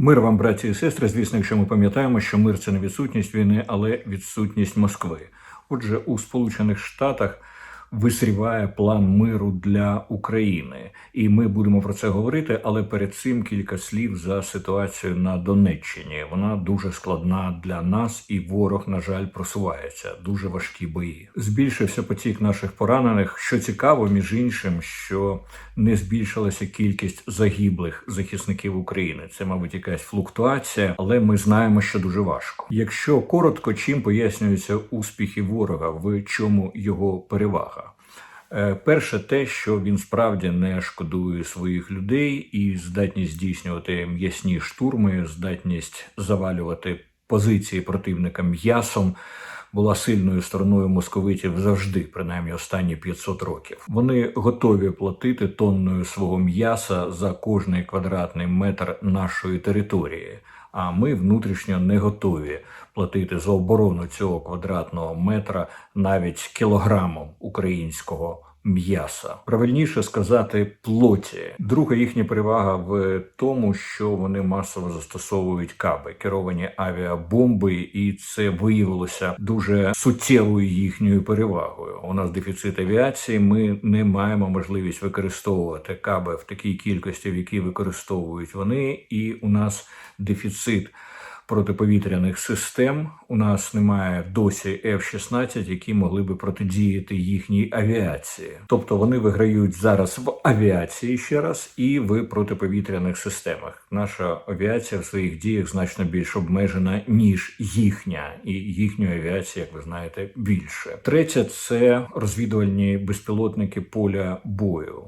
Мир вам, браті і сестри. Звісно, якщо ми пам'ятаємо, що мир це не відсутність війни, але відсутність Москви. Отже, у Сполучених Штатах висріває план миру для України, і ми будемо про це говорити. Але перед цим кілька слів за ситуацію на Донеччині. Вона дуже складна для нас, і ворог, на жаль, просувається. Дуже важкі бої. Збільшився потік наших поранених. Що цікаво, між іншим, що не збільшилася кількість загиблих захисників України. Це, мабуть, якась флуктуація, але ми знаємо, що дуже важко. Якщо коротко, чим пояснюються успіхи ворога, в чому його перевага? Е, Перше, те, що він справді не шкодує своїх людей і здатність здійснювати м'ясні штурми, здатність завалювати позиції противника м'ясом. Була сильною стороною московитів завжди, принаймні останні 500 років. Вони готові платити тонною свого м'яса за кожний квадратний метр нашої території. А ми внутрішньо не готові платити за оборону цього квадратного метра навіть кілограмом українського м'яса. Правильніше сказати плоті. Друга їхня перевага в тому, що вони масово застосовують каби, керовані авіабомби, і це виявилося дуже суттєвою їхньою перевагою. У нас дефіцит авіації. Ми не маємо можливість використовувати каби в такій кількості, в якій використовують вони, і у нас дефіцит протиповітряних систем. У нас немає досі F-16, які могли би протидіяти їхній авіації. Тобто вони виграють зараз в авіації ще раз і в протиповітряних системах. Наша авіація в своїх діях значно більш обмежена ніж їхня, і їхньої авіації, як ви знаєте, більше. Третє це розвідувальні безпілотники поля бою.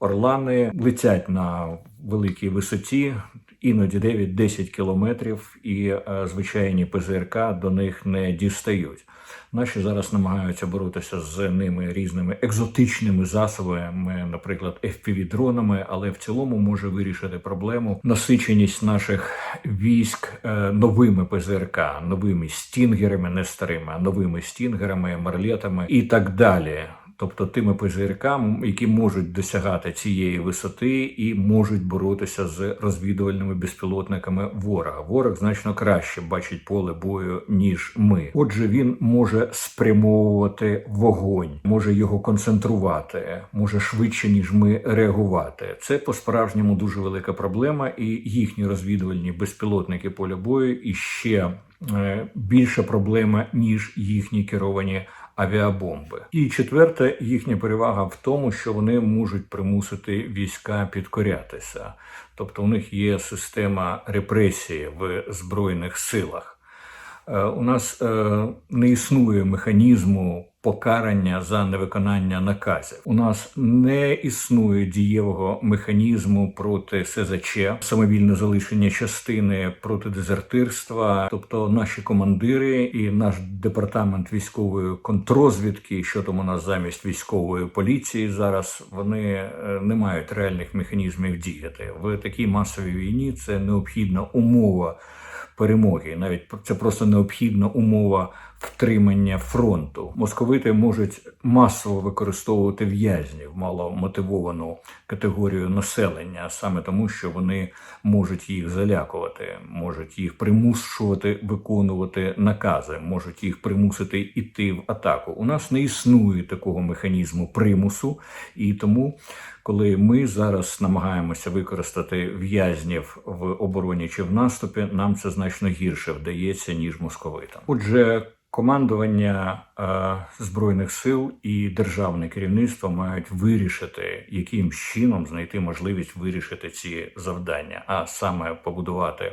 Орлани летять на великій висоті, іноді 9-10 кілометрів, і е, звичайні ПЗРК до них не дістають. Наші зараз намагаються боротися з ними різними екзотичними засобами, наприклад, FPV-дронами, але в цілому може вирішити проблему насиченість наших військ е, новими ПЗРК, новими стінгерами, не старими, а новими стінгерами, марлетами і так далі тобто тими ПЗРК, які можуть досягати цієї висоти і можуть боротися з розвідувальними безпілотниками ворога. Ворог значно краще бачить поле бою ніж ми. Отже, він може спрямовувати вогонь, може його концентрувати, може швидше ніж ми реагувати. Це по справжньому дуже велика проблема, і їхні розвідувальні безпілотники поля бою і ще е, більша проблема ніж їхні керовані авіабомби. І четверте, їхня перевага в тому, що вони можуть примусити війська підкорятися, тобто у них є система репресії в збройних силах. Е, у нас е, не існує механізму покарання за невиконання наказів. У нас не існує дієвого механізму проти СЗЧ, самовільне залишення частини проти дезертирства. Тобто наші командири і наш департамент військової контрозвідки, що там у нас замість військової поліції зараз вони е, не мають реальних механізмів діяти в такій масовій війні. Це необхідна умова перемоги. Навіть це просто необхідна умова втримання фронту. Московити можуть масово використовувати в'язнів, маломотивовану категорію населення, саме тому, що вони можуть їх залякувати, можуть їх примушувати виконувати накази, можуть їх примусити йти в атаку. У нас не існує такого механізму примусу, і тому, коли ми зараз намагаємося використати в'язнів в обороні чи в наступі, нам це значно гірше вдається ніж московитам. Отже. Командування е, збройних сил і державне керівництво мають вирішити, яким чином знайти можливість вирішити ці завдання, а саме побудувати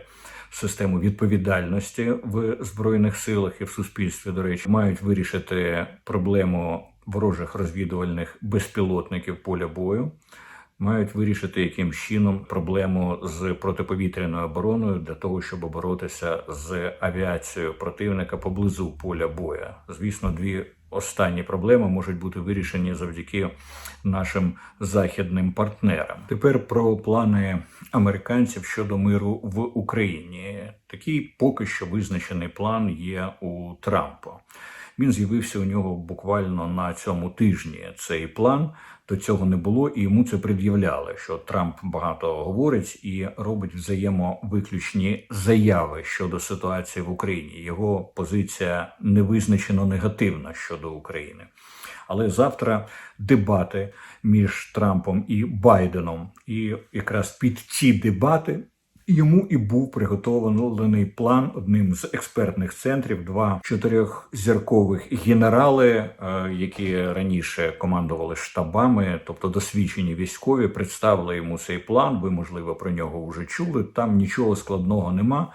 систему відповідальності в збройних силах і в суспільстві. До речі, мають вирішити проблему ворожих розвідувальних безпілотників поля бою мають вирішити яким чином проблему з протиповітряною обороною для того, щоб боротися з авіацією противника поблизу поля боя. Звісно, дві. Останні проблеми можуть бути вирішені завдяки нашим західним партнерам. Тепер про плани американців щодо миру в Україні. Такий поки що визначений план є у Трампа. Він з'явився у нього буквально на цьому тижні. Цей план до цього не було, і йому це пред'являли. Що Трамп багато говорить і робить взаємовиключні заяви щодо ситуації в Україні. Його позиція не визначено негативна щодо України. Але завтра дебати між Трампом і Байденом, і якраз під ці дебати йому і був приготовлений план одним з експертних центрів. Два чотирьохзіркових генерали, е, які раніше командували штабами, тобто досвідчені військові, представили йому цей план. Ви можливо про нього вже чули. Там нічого складного нема.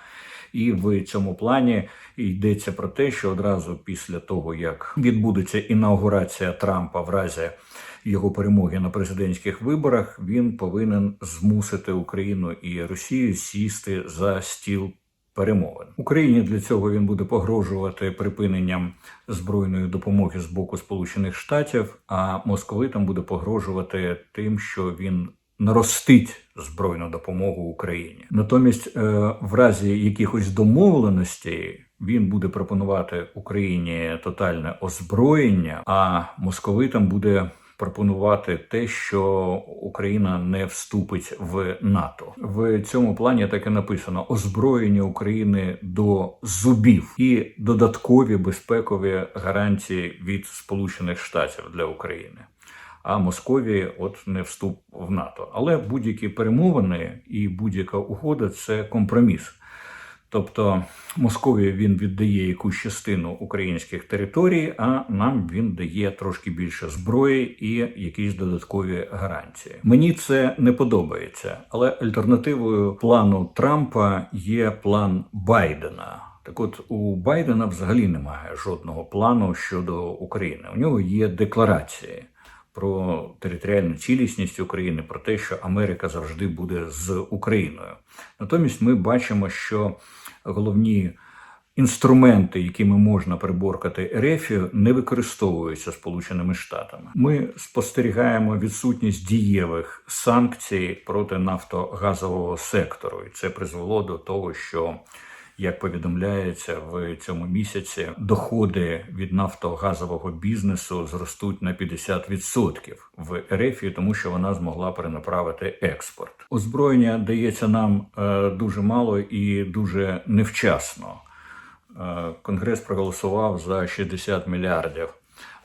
І в цьому плані йдеться про те, що одразу після того, як відбудеться інаугурація Трампа в разі його перемоги на президентських виборах, він повинен змусити Україну і Росію сісти за стіл. Перемовин Україні для цього він буде погрожувати припиненням збройної допомоги з боку Сполучених Штатів, а московитам буде погрожувати тим, що він наростить збройну допомогу Україні. Натомість, е, в разі якихось домовленостей, він буде пропонувати Україні тотальне озброєння, а московитам буде пропонувати те, що Україна не вступить в НАТО. В цьому плані так і написано озброєння України до зубів і додаткові безпекові гарантії від Сполучених Штатів для України. А Московії от не вступ в НАТО. Але будь-які перемовини і будь-яка угода це компроміс. Тобто Московії він віддає якусь частину українських територій, а нам він дає трошки більше зброї і якісь додаткові гарантії. Мені це не подобається, але альтернативою плану Трампа є план Байдена. Так, от у Байдена взагалі немає жодного плану щодо України. У нього є декларації про територіальну цілісність України, про те, що Америка завжди буде з Україною. Натомість ми бачимо, що головні інструменти, якими можна приборкати Ерефію, не використовуються Сполученими Штатами. Ми спостерігаємо відсутність дієвих санкцій проти нафтогазового сектору, і це призвело до того, що як повідомляється в цьому місяці, доходи від нафтогазового бізнесу зростуть на 50% в РФ, тому що вона змогла перенаправити експорт. Озброєння дається нам е, дуже мало і дуже невчасно. Е, Конгрес проголосував за 60 мільярдів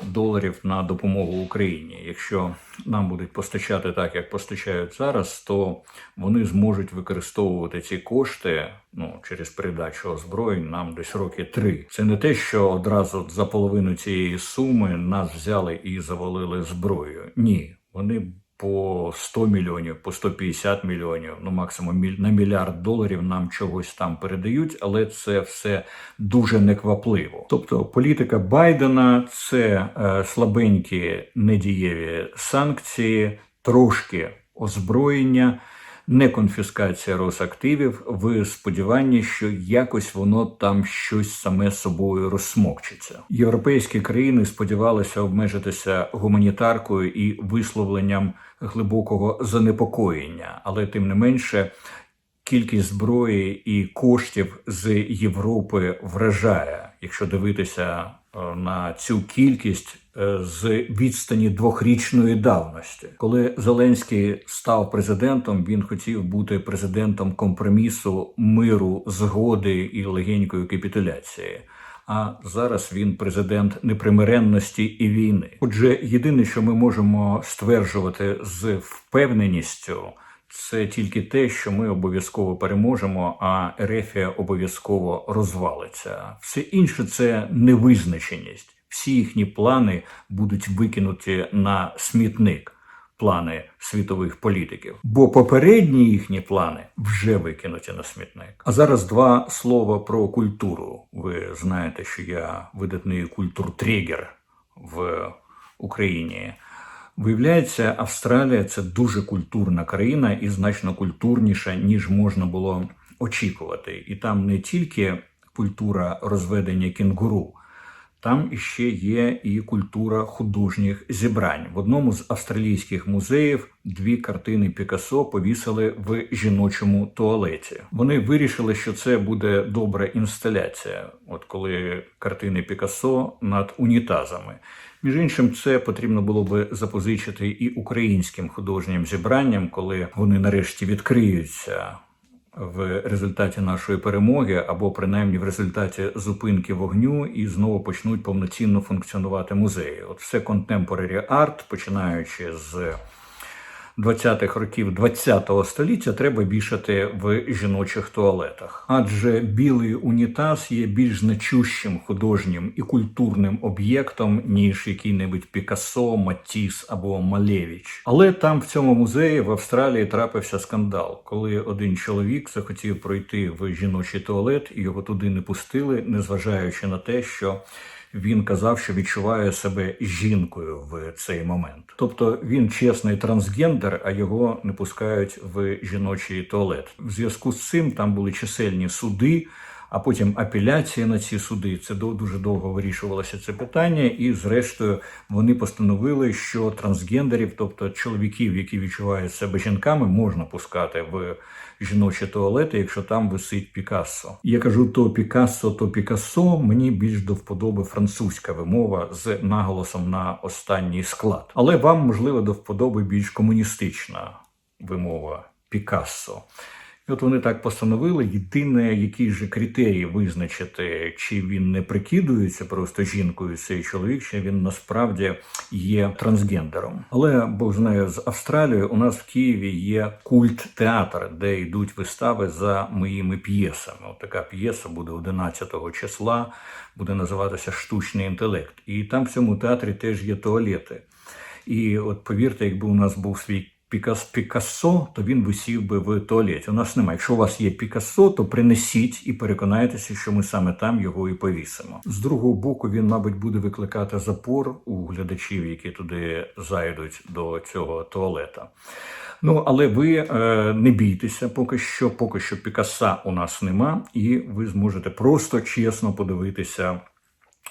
доларів на допомогу Україні. Якщо нам будуть постачати так, як постачають зараз, то вони зможуть використовувати ці кошти ну через передачу озброєнь нам десь роки три. Це не те, що одразу за половину цієї суми нас взяли і завалили зброєю. Ні, вони по 100 мільйонів, по 150 мільйонів, ну максимум на мільярд доларів нам чогось там передають, але це все дуже неквапливо. Тобто політика Байдена це е, слабенькі недієві санкції, трошки озброєння. Не конфіскація Росактивів в сподіванні, що якось воно там щось саме собою розсмокчиться. Європейські країни сподівалися обмежитися гуманітаркою і висловленням глибокого занепокоєння, але тим не менше. Кількість зброї і коштів з Європи вражає, якщо дивитися на цю кількість е, з відстані двохрічної давності. Коли Зеленський став президентом, він хотів бути президентом компромісу, миру, згоди і легенької капітуляції. А зараз він президент непримиренності і війни. Отже, єдине, що ми можемо стверджувати з впевненістю. Це тільки те, що ми обов'язково переможемо, а Ерефія обов'язково розвалиться. Все інше це невизначеність. Всі їхні плани будуть викинуті на смітник, плани світових політиків. Бо попередні їхні плани вже викинуті на смітник. А зараз два слова про культуру. Ви знаєте, що я видатний культуртрегер в Україні. Виявляється, Австралія це дуже культурна країна і значно культурніша, ніж можна було очікувати. І там не тільки культура розведення кінгуру, Там іще є і культура художніх зібрань. В одному з австралійських музеїв дві картини Пікассо повісили в жіночому туалеті. Вони вирішили, що це буде добра інсталяція. От коли картини Пікассо над унітазами. Між іншим, це потрібно було би запозичити і українським художнім зібранням, коли вони нарешті відкриються в результаті нашої перемоги, або принаймні в результаті зупинки вогню, і знову почнуть повноцінно функціонувати музеї. От все contemporary art, починаючи з 20-х років 20-го століття треба вішати в жіночих туалетах, адже білий унітаз є більш значущим художнім і культурним об'єктом ніж який-небудь Пікассо, Матіс або Малевич. Але там в цьому музеї в Австралії трапився скандал, коли один чоловік захотів пройти в жіночий туалет і його туди не пустили, незважаючи на те, що він казав, що відчуває себе жінкою в цей момент. Тобто він чесний трансгендер, а його не пускають в жіночий туалет. В зв'язку з цим там були чисельні суди. А потім апеляції на ці суди. Це дуже довго вирішувалося це питання, і зрештою вони постановили, що трансгендерів, тобто чоловіків, які відчувають себе жінками, можна пускати в жіночі туалети, якщо там висить Пікассо. Я кажу то Пікассо, то Пікассо. Мені більш до вподоби французька вимова з наголосом на останній склад. Але вам можливо до вподоби більш комуністична вимова Пікассо. І от вони так постановили. Єдине, які ж критерії визначити, чи він не прикидується просто жінкою цей чоловік, чи він насправді є трансгендером. Але Бог знає, з Австралією у нас в Києві є культ театр, де йдуть вистави за моїми п'єсами. От така п'єса буде 11 числа, буде називатися Штучний інтелект. І там в цьому театрі теж є туалети. І от повірте, якби у нас був свій Пікассо, то він висів би в туалеті. У нас немає. Якщо у вас є Пікассо, то принесіть і переконайтеся, що ми саме там його і повісимо. З другого боку, він, мабуть, буде викликати запор у глядачів, які туди зайдуть до цього туалета. Ну, але ви е, не бійтеся, поки що, поки що Пікаса у нас нема, і ви зможете просто чесно подивитися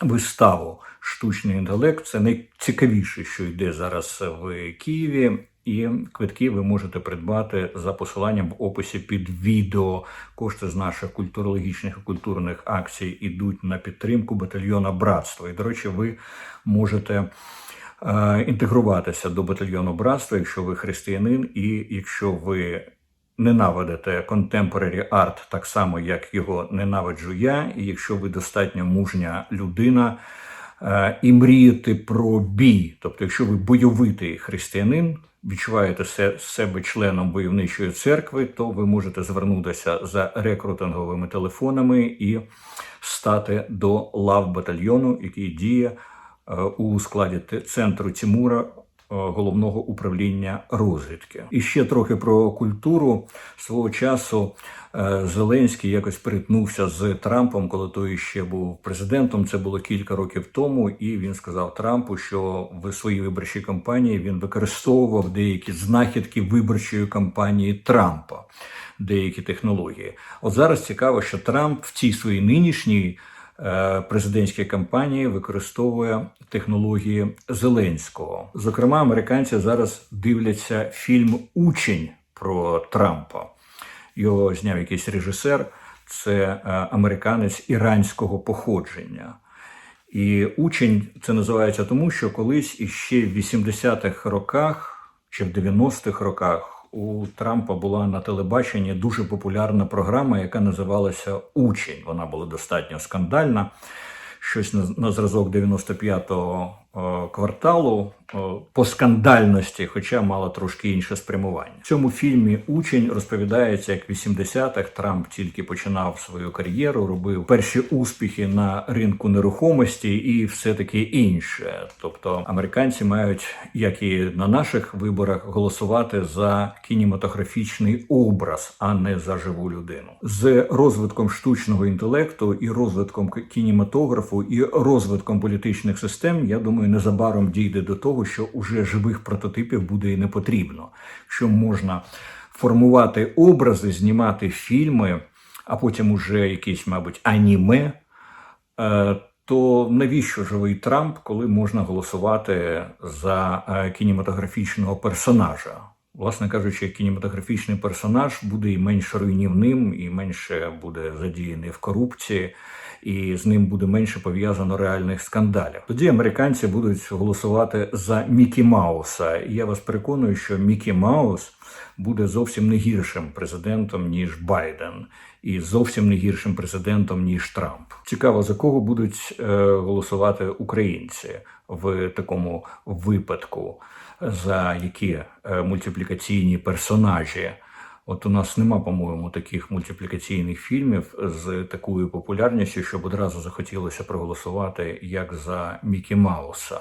виставу Штучний інтелект. Це найцікавіше, що йде зараз в Києві. І квитки ви можете придбати за посиланням в описі під відео. Кошти з наших культурологічних і культурних акцій ідуть на підтримку батальйона братства. І, до речі, ви можете е, інтегруватися до батальйону братства, якщо ви християнин, і якщо ви ненавидите contemporary art так само, як його ненавиджу я, і якщо ви достатньо мужня людина е, і мрієте про бій, тобто, якщо ви бойовитий християнин, відчуваєте себе членом войовничої церкви, то ви можете звернутися за рекрутинговими телефонами і стати до лав батальйону, який діє е, у складі центру Тімура е, головного управління розвідки. І ще трохи про культуру свого часу. е, Зеленський якось перетнувся з Трампом, коли той ще був президентом. Це було кілька років тому, і він сказав Трампу, що в своїй виборчій кампанії він використовував деякі знахідки виборчої кампанії Трампа, деякі технології. От зараз цікаво, що Трамп в цій своїй нинішній е, президентській кампанії використовує технології Зеленського. Зокрема, американці зараз дивляться фільм Учень про Трампа. Його зняв якийсь режисер, це е, американець іранського походження. І учень це називається тому, що колись іще в 80-х роках чи в 90-х роках у Трампа була на телебаченні дуже популярна програма, яка називалася Учень. Вона була достатньо скандальна. Щось на, на зразок 95-го е, кварталу по скандальності, хоча мала трошки інше спрямування. В цьому фільмі учень розповідається, як в 80-х Трамп тільки починав свою кар'єру, робив перші успіхи на ринку нерухомості і все таке інше. Тобто американці мають, як і на наших виборах, голосувати за кінематографічний образ, а не за живу людину. З розвитком штучного інтелекту і розвитком кінематографу і розвитком політичних систем, я думаю, незабаром дійде до того, що уже живих прототипів буде і не потрібно. Що можна формувати образи, знімати фільми, а потім уже якісь, мабуть, аніме. е, то навіщо живий Трамп, коли можна голосувати за е, кінематографічного персонажа? Власне кажучи, кінематографічний персонаж буде і менш руйнівним, і менше буде задіяний в корупції, і з ним буде менше пов'язано реальних скандалів. Тоді американці будуть голосувати за Мікі Мауса. Я вас переконую, що Мікі Маус буде зовсім не гіршим президентом ніж Байден, і зовсім не гіршим президентом ніж Трамп. Цікаво за кого будуть е, голосувати українці в такому випадку, за які е, мультиплікаційні персонажі. От у нас нема, по-моєму, таких мультиплікаційних фільмів з такою популярністю, щоб одразу захотілося проголосувати як за Мікі Мауса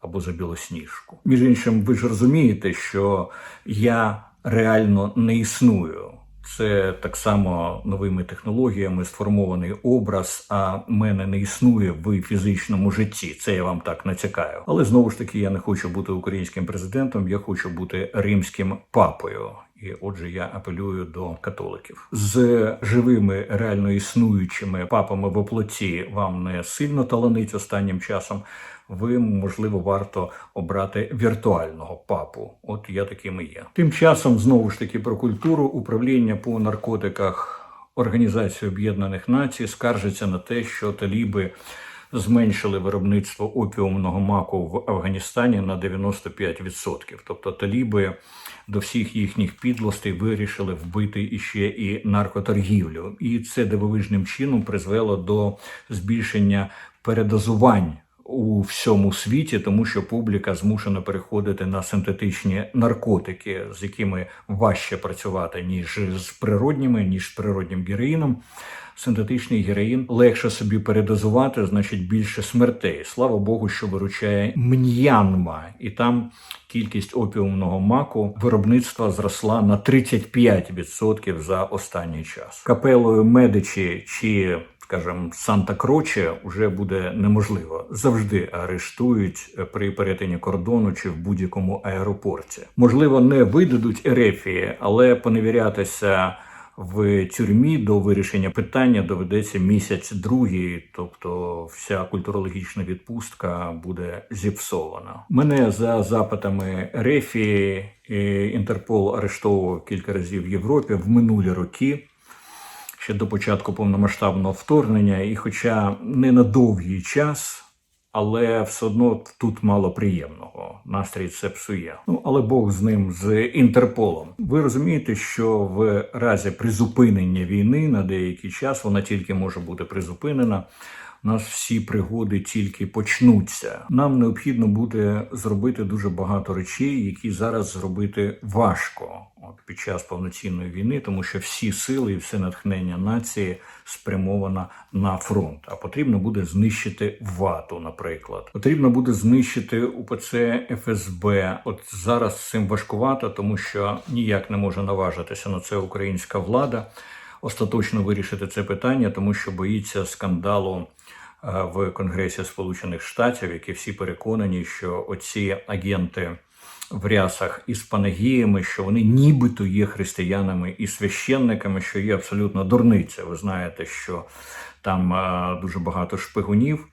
або за Білосніжку. Між іншим, ви ж розумієте, що я реально не існую. Це так само новими технологіями сформований образ, а мене не існує в фізичному житті. Це я вам так натякаю. Але знову ж таки, я не хочу бути українським президентом, я хочу бути римським папою. І отже, я апелюю до католиків з живими реально існуючими папами в оплоті вам не сильно таланить останнім часом. Ви можливо варто обрати віртуального папу. От я таким і є. Тим часом знову ж таки про культуру управління по наркотиках Організації Об'єднаних Націй скаржиться на те, що таліби зменшили виробництво опіумного маку в Афганістані на 95%. Тобто таліби до всіх їхніх підлостей вирішили вбити іще і наркоторгівлю, і це дивовижним чином призвело до збільшення передозувань. У всьому світі, тому що публіка змушена переходити на синтетичні наркотики, з якими важче працювати ніж з природніми, ніж з природнім героїном. Синтетичний героїн легше собі передозувати, значить більше смертей. Слава Богу, що виручає М'янма, і там кількість опіумного маку виробництва зросла на 35% за останній час. Капелою Медичі чи скажімо, Санта Кроче вже буде неможливо. Завжди арештують при перетині кордону чи в будь-якому аеропорті. Можливо, не видадуть ерефії, але поневірятися в тюрмі до вирішення питання доведеться місяць другий, тобто вся культурологічна відпустка буде зіпсована. Мене за запитами Рефі Інтерпол арештовував кілька разів в Європі в минулі роки. Ще до початку повномасштабного вторгнення, і, хоча не на довгий час, але все одно тут мало приємного. Настрій це псує. Ну але Бог з ним з Інтерполом. Ви розумієте, що в разі призупинення війни на деякий час вона тільки може бути призупинена. Нас всі пригоди тільки почнуться. Нам необхідно буде зробити дуже багато речей, які зараз зробити важко от під час повноцінної війни, тому що всі сили і все натхнення нації спрямовано на фронт. А потрібно буде знищити вату, наприклад. Потрібно буде знищити УПЦ ФСБ. От зараз цим важкувато, тому що ніяк не може наважитися на це українська влада. Остаточно вирішити це питання, тому що боїться скандалу в Конгресі Сполучених Штатів, які всі переконані, що оці агенти в рясах із панагіями, що вони нібито є християнами і священниками, що є абсолютно дурниця. Ви знаєте, що там дуже багато шпигунів.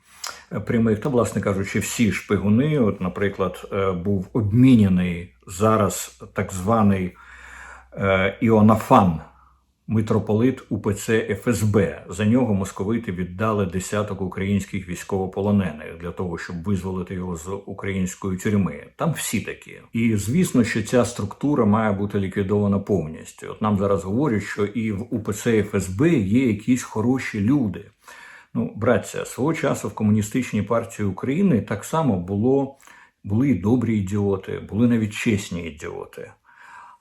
Прямих, та, власне кажучи, всі шпигуни. От, наприклад, е, був обміняний зараз так званий е, Іонафан, митрополит УПЦ ФСБ. За нього московити віддали десяток українських військовополонених для того, щоб визволити його з української тюрми. Там всі такі. І звісно, що ця структура має бути ліквідована повністю. От нам зараз говорять, що і в УПЦ ФСБ є якісь хороші люди. Ну, братця, свого часу в комуністичній партії України так само було були добрі ідіоти, були навіть чесні ідіоти.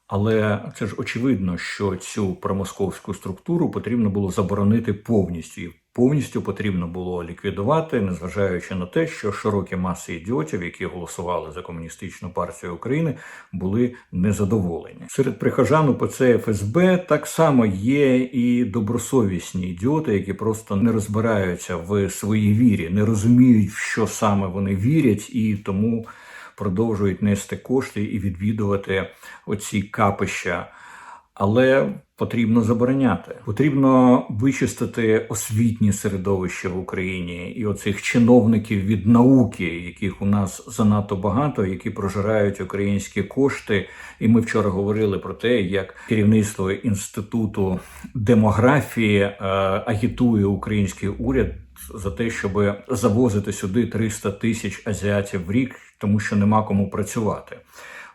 Але це ж очевидно, що цю промосковську структуру потрібно було заборонити повністю і повністю потрібно було ліквідувати, незважаючи на те, що широкі маси ідіотів, які голосували за комуністичну партію України, були незадоволені. Серед прихожан УПЦ ФСБ так само є і добросовісні ідіоти, які просто не розбираються в своїй вірі, не розуміють, в що саме вони вірять, і тому продовжують нести кошти і відвідувати оці капища. Але потрібно забороняти. Потрібно вичистити освітнє середовище в Україні і оцих чиновників від науки, яких у нас занадто багато, які прожирають українські кошти. І ми вчора говорили про те, як керівництво інституту демографії е, агітує український уряд. За те, щоб завозити сюди 300 тисяч азіатів в рік, тому що нема кому працювати.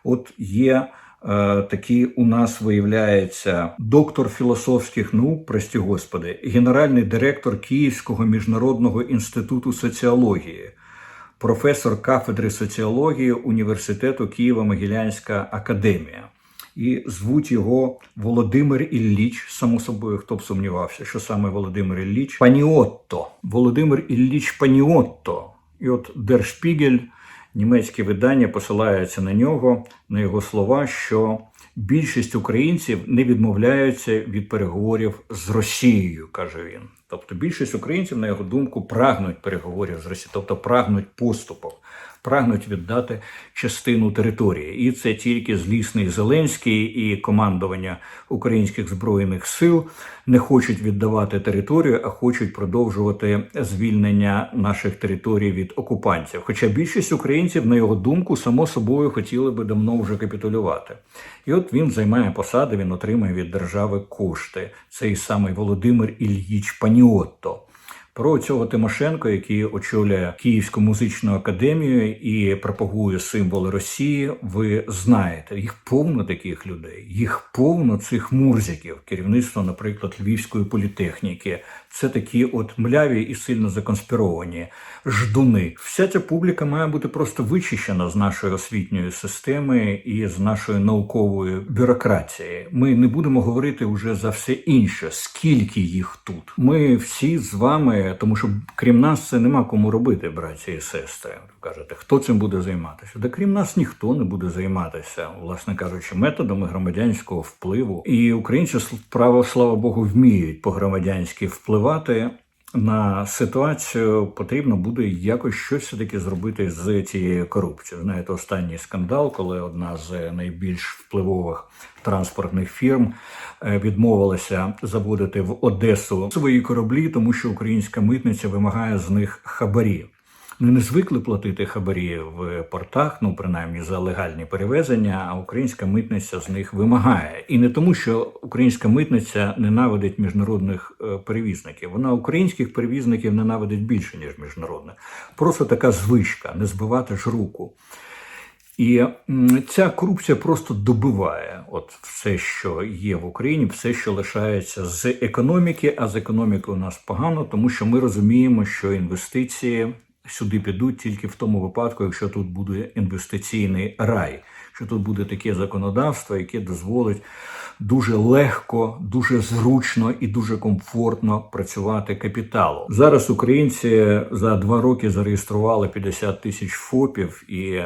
От є е, такий у нас виявляється доктор філософських наук, прості господи, генеральний директор Київського міжнародного інституту соціології, професор кафедри соціології університету Києво-Могилянська академія. І звуть його Володимир Ілліч, само собою, хто б сумнівався, що саме Володимир Ілліч Паніотто. Володимир Ілліч Паніотто. І от Дершпігель, німецьке видання, посилається на нього, на його слова, що більшість українців не відмовляються від переговорів з Росією, каже він. Тобто більшість українців, на його думку, прагнуть переговорів з Росією, тобто прагнуть поступок, прагнуть віддати частину території. І це тільки злісний Зеленський і командування українських збройних сил не хочуть віддавати територію, а хочуть продовжувати звільнення наших територій від окупантів. Хоча більшість українців, на його думку, само собою хотіли би давно вже капітулювати. І от він займає посади, він отримує від держави кошти. Цей самий Володимир Ільїч Паніотто. Про цього Тимошенко, який очолює Київську музичну академію і пропагує символи Росії, ви знаєте, їх повно таких людей, їх повно цих мурзиків, керівництво, наприклад, Львівської політехніки. Це такі от мляві і сильно законспіровані ждуни. Вся ця публіка має бути просто вичищена з нашої освітньої системи і з нашої наукової бюрократії. Ми не будемо говорити вже за все інше, скільки їх тут. Ми всі з вами, тому що крім нас це нема кому робити, браті і сестри. Кажете, хто цим буде займатися? Да крім нас ніхто не буде займатися, власне кажучи, методами громадянського впливу. І українці право, слава Богу, вміють по-громадянськи впливати. На ситуацію потрібно буде якось щось все таки зробити з цією корупцією. Знаєте, останній скандал, коли одна з найбільш впливових транспортних фірм відмовилася заводити в Одесу свої кораблі, тому що українська митниця вимагає з них хабарі. Ми не звикли платити хабарі в портах, ну принаймні за легальні перевезення. А українська митниця з них вимагає, і не тому, що українська митниця ненавидить міжнародних перевізників. Вона українських перевізників ненавидить більше ніж міжнародних. Просто така звичка не збивати ж руку. І ця корупція просто добиває от все, що є в Україні, все, що лишається з економіки. А з економіки у нас погано, тому що ми розуміємо, що інвестиції сюди підуть тільки в тому випадку, якщо тут буде інвестиційний рай, що тут буде таке законодавство, яке дозволить дуже легко, дуже зручно і дуже комфортно працювати капіталу. Зараз українці за два роки зареєстрували 50 тисяч ФОПів і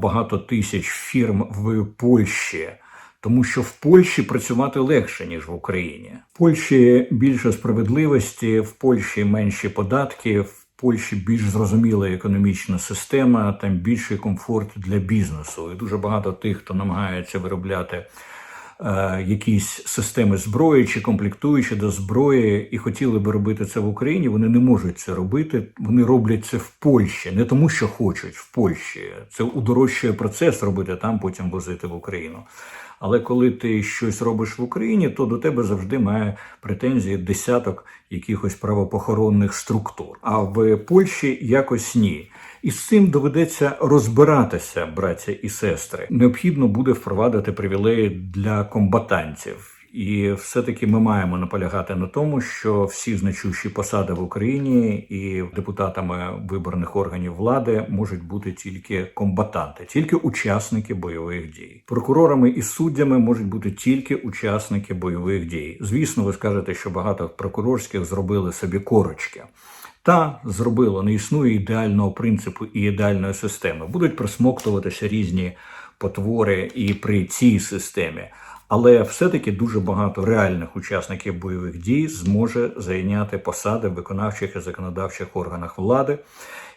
багато тисяч фірм в Польщі. Тому що в Польщі працювати легше ніж в Україні. В Польщі більше справедливості, в Польщі менші податки. в Польщі більш зрозуміла економічна система, там більший комфорт для бізнесу. І дуже багато тих, хто намагається виробляти якісь системи зброї чи комплектуючі до зброї, і хотіли би робити це в Україні. Вони не можуть це робити. Вони роблять це в Польщі, не тому, що хочуть в Польщі. Це удорожчує процес робити там, потім возити в Україну. Але коли ти щось робиш в Україні, то до тебе завжди має претензії десяток якихось правопохоронних структур. А в Польщі якось ні. І з цим доведеться розбиратися, браття і сестри. Необхідно буде впровадити привілеї для комбатантів. І все-таки ми маємо наполягати на тому, що всі значущі посади в Україні і депутатами виборних органів влади можуть бути тільки комбатанти, тільки учасники бойових дій. Прокурорами і суддями можуть бути тільки учасники бойових дій. Звісно, ви скажете, що багато прокурорських зробили собі корочки. Та зробило не існує ідеального принципу і ідеальної системи. Будуть присмоктуватися різні потвори і при цій системі. Але все-таки дуже багато реальних учасників бойових дій зможе зайняти посади в виконавчих і законодавчих органах влади.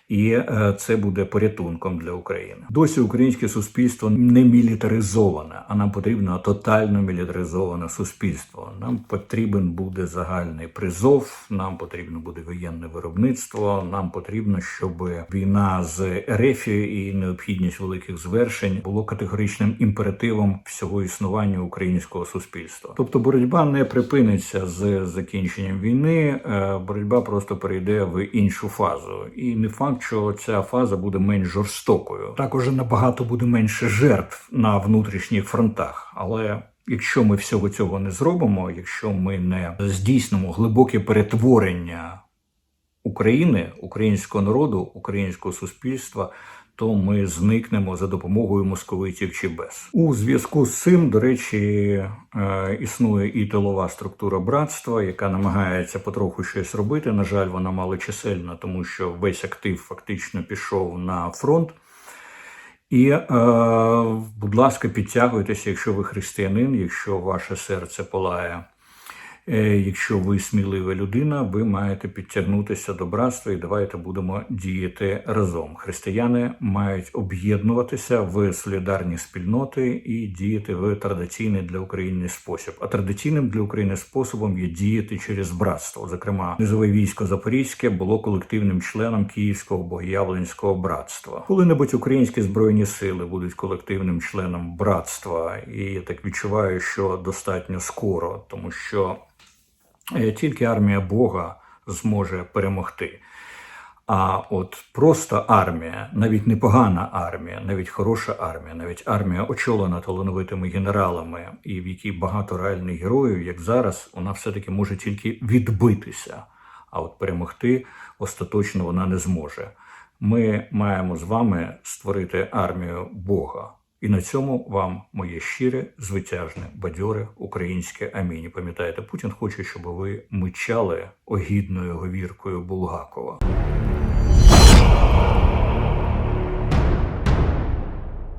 І е, це буде порятунком для України. Досі українське суспільство не мілітаризоване, а нам потрібно тотально мілітаризоване суспільство. Нам потрібен буде загальний призов, нам потрібно буде воєнне виробництво. Нам потрібно, щоб війна з РФ і необхідність великих звершень було категоричним імперативом всього існування українського суспільства. Тобто боротьба не припиниться з закінченням війни, е, боротьба просто перейде в іншу фазу, і не факт, що ця фаза буде менш жорстокою. Також набагато буде менше жертв на внутрішніх фронтах, але. Якщо ми всього цього не зробимо, якщо ми не здійснимо глибоке перетворення України, українського народу, українського суспільства, то ми зникнемо за допомогою московитів чи без. У зв'язку з цим, до речі, е, існує і тилова структура братства, яка намагається потроху щось робити. На жаль, вона малочисельна, тому що весь актив фактично пішов на фронт. І, е, будь ласка, підтягуйтеся, якщо ви християнин, якщо ваше серце палає. Е, Якщо ви смілива людина, ви маєте підтягнутися до братства і давайте будемо діяти разом. Християни мають об'єднуватися в солідарні спільноти і діяти в традиційний для України спосіб. А традиційним для України способом є діяти через братство. Зокрема, низове військо Запорізьке було колективним членом Київського богоявленського братства. Коли-небудь українські збройні сили будуть колективним членом братства, і я так відчуваю, що достатньо скоро, тому що. Е, Тільки армія Бога зможе перемогти. А от просто армія, навіть непогана армія, навіть хороша армія, навіть армія очолена талановитими генералами, і в якій багато реальних героїв, як зараз, вона все-таки може тільки відбитися. А от перемогти остаточно вона не зможе. Ми маємо з вами створити армію Бога. І на цьому вам моє щире, звитяжне, бадьоре українське аміні. Пам'ятаєте, Путін хоче, щоб ви мичали огідною говіркою Булгакова.